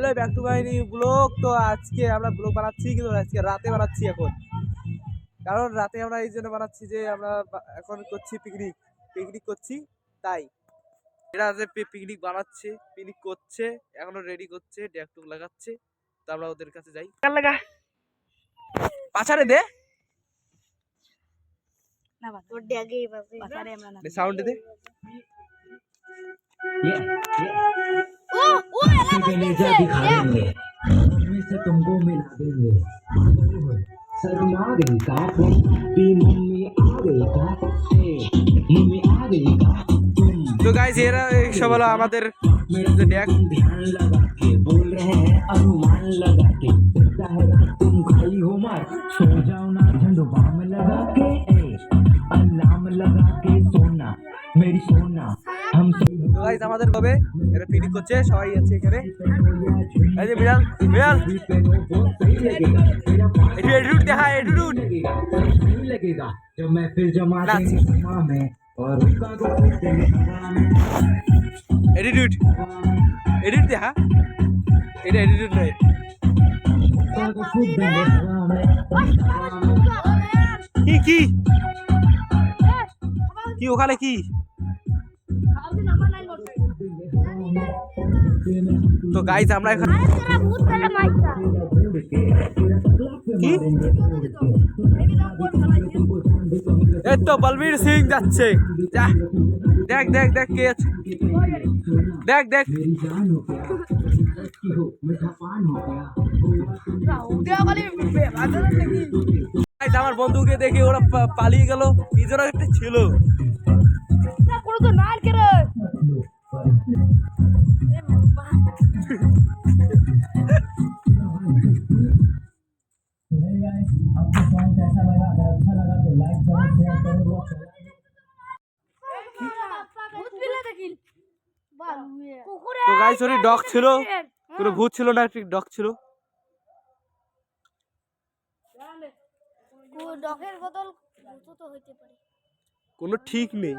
Hello back to mini vlog তো আজকে আমরা ব্লগ বানাচ্ছি কিন্তু আজকে রাতে বানাচ্ছি এখন। কারণ রাতে আমরা এই জন্য বানাচ্ছি যে আমরা এখন করছি পিকনিক পিকনিক করছি তাই। এরা যে পিকনিক বানাচ্ছে পিকনিক করছে এখনও রেডি করছে ড্যাক টুক লাগাচ্ছে। তো আমরা ওদের কাছে যাই। লাগা? পাছারে দে। না বা তোর ড্যাগে পাশারে আমরা না। সাউন্ড দে। ও ও এলা कलेजा दिखा देंगे में से तुमको मिला देंगे शर्मा गई का ती मम्मी आ गई का ए, मम्मी आ गई का तुम তো গাইস এরা এই সব হলো আমাদের मेरा যে ড্যাক ध्यान लगा के बोल रहे हैं अनुमान लगा के लगता है रात तुम खाई हो मार सो जाओ ना झंडू बाम लगा के ए, अलार्म लगा के सोना मेरी सोना हम सभी তো গাইস আমাদের কবে এরা পিকনিক করছে সবাই আছে এখানে এই যে বিড়াল বিড়াল सही लगेगा मेरा पास একটু এডিট দেখা এডিট लगेगा नहीं लगेगा जब मैं फिर जमा नाच। देंगे समा में और उसका को कूद देंगे हवा में এডিট এডিট দেখা এটা এডিট নয় उसका को कूद देंगे हवा में কি কি কি ওখানে কি তো গাইজ আমরা এখন এই তো বলবীর সিং যাচ্ছে। দেখ দেখ দেখ কে আছে। দেখ দেখ। আমার বন্ধুকে দেখে ওরা পালিয়ে গেল। ছিল। তো গাইস ওরই ডগ ছিল। পুরো ভূত ছিল না একটি ডগ ছিল। কোনো ঠিক নেই।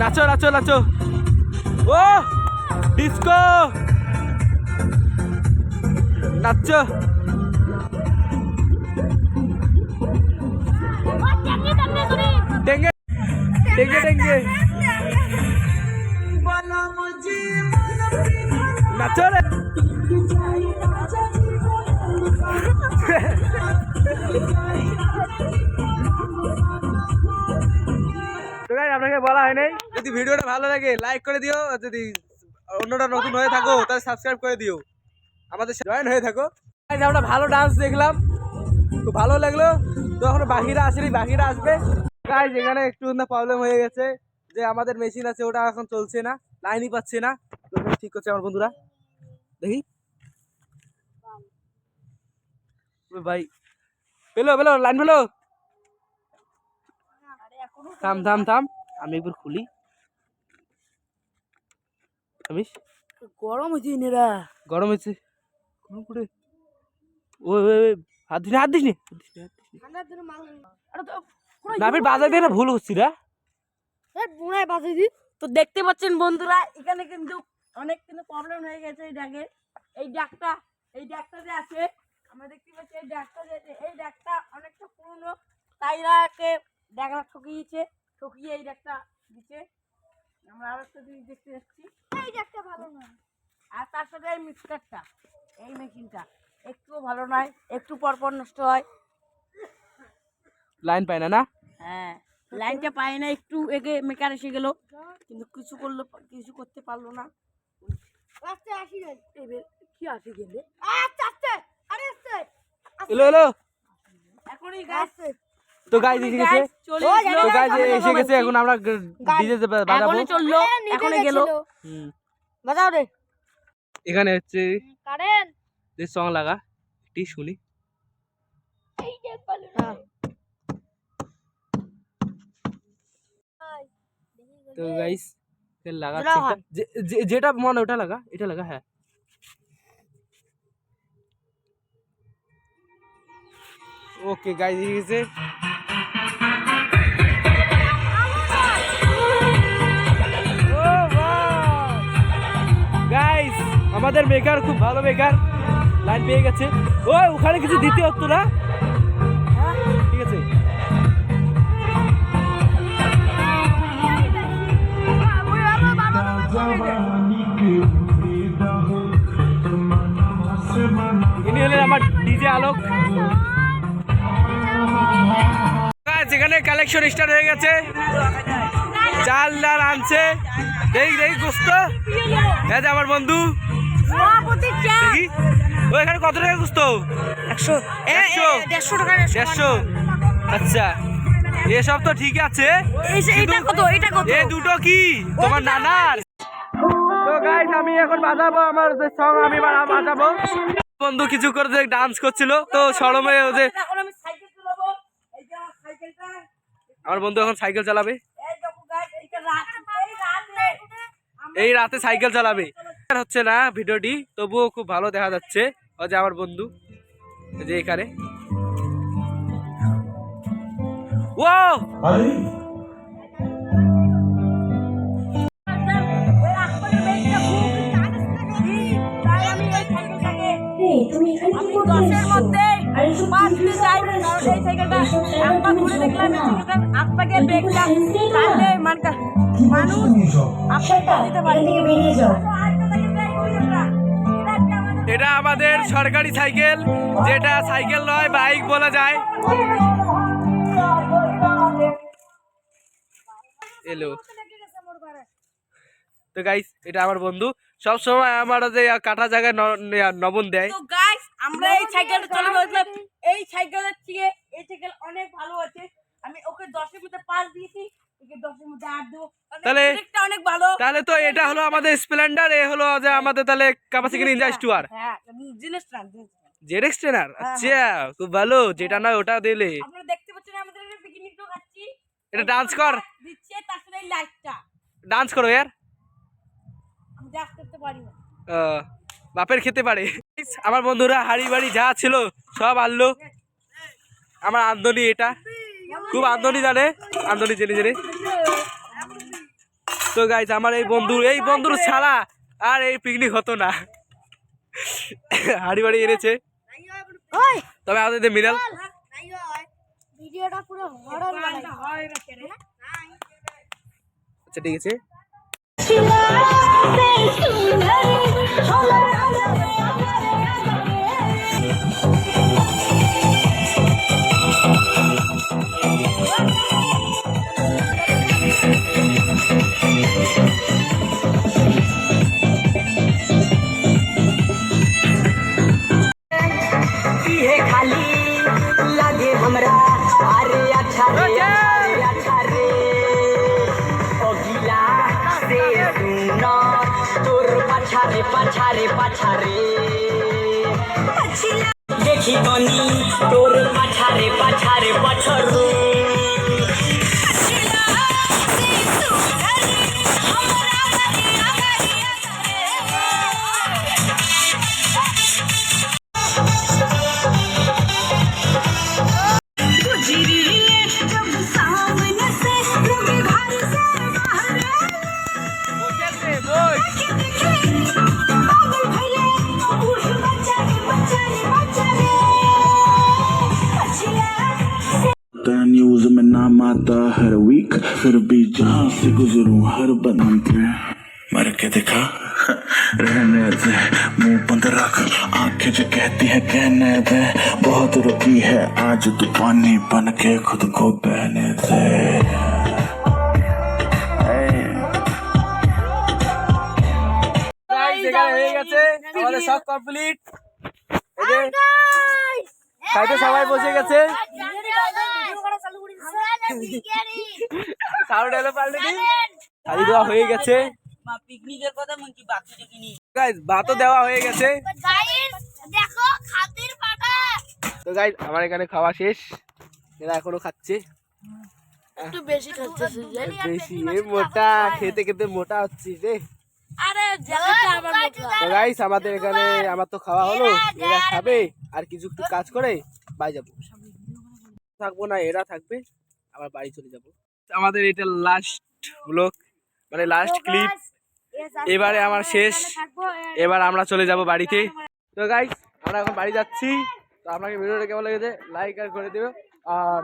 নাচো নাচো নাচো। ও, ডিস্কো। নাচো। টেঙ্গে টেঙ্গে টেঙ্গে। নাচো রে। আপনাকে বলা হয় নাই যদি ভিডিওটা ভালো লাগে লাইক করে দিও। যদি অন্যটা নতুন হয়ে থাকো, তাহলে সাবস্ক্রাইব করে দিও। আমাদের জয়েন হয়ে থাকো। আমরা ভালো ডান্স দেখলাম। তো ভালো লাগল। তো এখন বাকিরা আসেনি বাকিরা আসবে। গাইজ এখানে একটু না প্রবলেম হয়ে গেছে। যে আমাদের মেশিন আছে, ওটা এখন চলছে না। লাইনই পাচ্ছে না। তো ঠিক করছে আমার বন্ধুরা। দেখি। ভাই। পেল পেল লাইন পেল? থাম থাম থাম। আমি একবার খুলি। আমি গরম হইছে নেরা গরম হয়েছে? গরম করে ওই ওই হাত দিস হাত দিস নি, দিস দিস তো নাবির বাজার দিয়ে না ভুল হচ্ছি রা? বুড়ায় বাজে দি তো দেখতে পাচ্ছেন বন্ধুরা এখানে কিন্তু অনেক কিন্তু প্রবলেম হয়ে গেছে এই ডাকে। এই ডাকটা এই ডাকটা যে আছে আমরা দেখতে পাচ্ছি এই ডাকটা যে এই ডাকটা অনেকটা পুরনো। তাই এরাকে ডাকটা ঠকিয়েছে ঠকিয়ে এই ডাকটা দিচ্ছে। আমরা আরও একটা জিনিস দেখতে যাচ্ছি এই ডাকটা ভালো নয়। আর তার সাথে এই মিক্সারটা এই মেশিনটা। একটুও ভালো নয় একটু পর পর নষ্ট হয়। লাইন পায় না না? হ্যাঁ লাইনটা পায় না একটু এগে মেকার এসে গেল। কিন্তু কিছু করল কিছু করতে পারল না। আস্তে আসি এবার কি আসি গেলে? আস্তে আস্তে আরে আস্তে। এলো এলো। এখনই গাছ তো গাইজ এসে গেছে। তো গাইজ এসে গেছে এখন আমরা ডিজে বাজাবো। চলল এখনই গেল। হুম। বাজাও রে। এখানে হচ্ছে কারেন্ট। যে সং লাগা শুনি। তো গাইস লাগাচ্ছি লাগাও। এটা। যে- যে- যেটা মনে ওটা লাগা এটা লাগা হ্যাঁ। ওকে গাইস এসে আমাদের মেকার খুব ভালো মেকার লাইন পেয়ে গেছে। ওই, ওখানে কিছু দিতে হতো না? ঠিক আছে। ইনি হলেন আমার ডিজে আলোক। এখানে কালেকশন স্টার্ট হয়ে গেছে। চাল ডাল আনছে। দেখি দেখি গুস্ত। হ্যাঁ আমার বন্ধু। ও এখানে কত টাকা গুস্ত একশো একশো? দেড়শো টাকা দেড়শো আচ্ছা। এসব তো ঠিক আছে। এটা কত এটা কত? এ দুটো কি? তোমার নানার? তো গাইস আমি এখন বাজাবো আমার যে সং আমি বাজাবো। বন্ধু কিছু করে যে ডান্স করছিল তো সরমে ও যে আমার বন্ধু এখন সাইকেল চালাবে। এই রাত সাইকেল চালাবে। হচ্ছে না ভিডিওটি তবুও খুব ভালো দেখা যাচ্ছে। ও যে আমার বন্ধু যে এখানে। ও ওই দশের মধ্যে কারণ এই সাইকেলটা ঘুরে দেখলাম এই সাইকেলটার ব্রেকটা মানুষ দিতে পারে। এটা আমাদের সরকারি সাইকেল, যেটা সাইকেল নয়, বাইক বলা যায়। এলো। তো গাইস এটা আমার বন্ধু। সব সময় আমার যে কাটা জায়গায় নবন দেয়। তো গাইস আমরা এই সাইকেলটা চলে গেছিলাম এই সাইকেলের থেকে এই সাইকেল অনেক ভালো আছে। আমি ওকে দশের মধ্যে পাঁচ দিয়েছি। তাহলে- অনেক ভালো। তাহলে তো এটা হলো আমাদের স্প্লেন্ডার এ হলো যে আমাদের তাহলে কাপাসিটি নিনজা স্টুয়ার হ্যাঁ জেডেক্স ট্রেনার আচ্ছা খুব ভালো যেটা নয় ওটা দিলে। আপনারা দেখতে পাচ্ছেন আমাদের এখানে পিকনিক তো খাচ্ছি। এটা ডান্স কর। দিচ্ছে তার সাথে লাইটটা ডান্স করো ইয়ার আমি ডান্স করতে পারি না। বাপের খেতে পারে। আমার বন্ধুরা হাড়ি বাড়ি যা ছিল সব আনলো। আমার আন্দনি এটা। খুব আন্দনি জানে। আন্দনি জেনে জেনে। তো গাইজ আমার এই বন্ধু এই বন্ধুর ছাড়া আর এই পিকনিক হতো না। হাড়ি বাড়ি এনেছে। তবে আমাদের মিনাল ভিডিওটা পুরো হরর হয় না আচ্ছা ঠিক আছে। আচ্ছা আচ্ছা পাছারে পাছারে পাছারে। দেখি বনি তোর পাছারে পাছারে পাছারু। हर वीक फिर भी जहां से गुजरूं हर बदन पे मर के दिखा रहने दे मुंह बंद रख आंखें जो कहती है कहने दे बहुत रुकी है आज तू पानी बन के खुद को बहने दे Hey. Guys, এখানে হয়ে গেছে আমাদের সব কমপ্লিট এই যে খাইতে সবাই বসে গেছে। সাউন্ড এলো পাল্টে খালি দেওয়া হয়ে গেছে। পিকনিকের কথা মন কি বাকি দেখিনি গাইজ ভাতও দেওয়া হয়ে গেছে। দেখো খাতির পাটা তো আমার এখানে খাওয়া শেষ। এরা এখনও খাচ্ছে। একটু বেশি খাচ্ছে বেশি মোটা খেতে খেতে মোটা হচ্ছিস রে। আরে তো গাইস আমাদের এখানে আমার তো খাওয়া হলো। এরা খাবে। আর কিছু একটু কাজ করে বাড়ি যাব। থাকব না এরা থাকবে আবার বাড়ি চলে যাব। আমাদের এটা লাস্ট ব্লগ মানে লাস্ট ক্লিপ এবারে আমার শেষ। এবার আমরা চলে যাব বাড়িতে। তো গাইস আমরা এখন বাড়ি যাচ্ছি। তো আপনাকে ভিডিওটা কেমন লেগেছে লাইক আর করে দিও। আর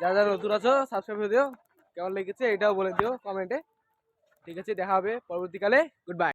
যারা যারা নতুন আছো সাবস্ক্রাইব করে দিও। কেমন লেগেছে এটাও বলে দিও কমেন্টে ঠিক আছে দেখা হবে পরবর্তীকালে। Good bye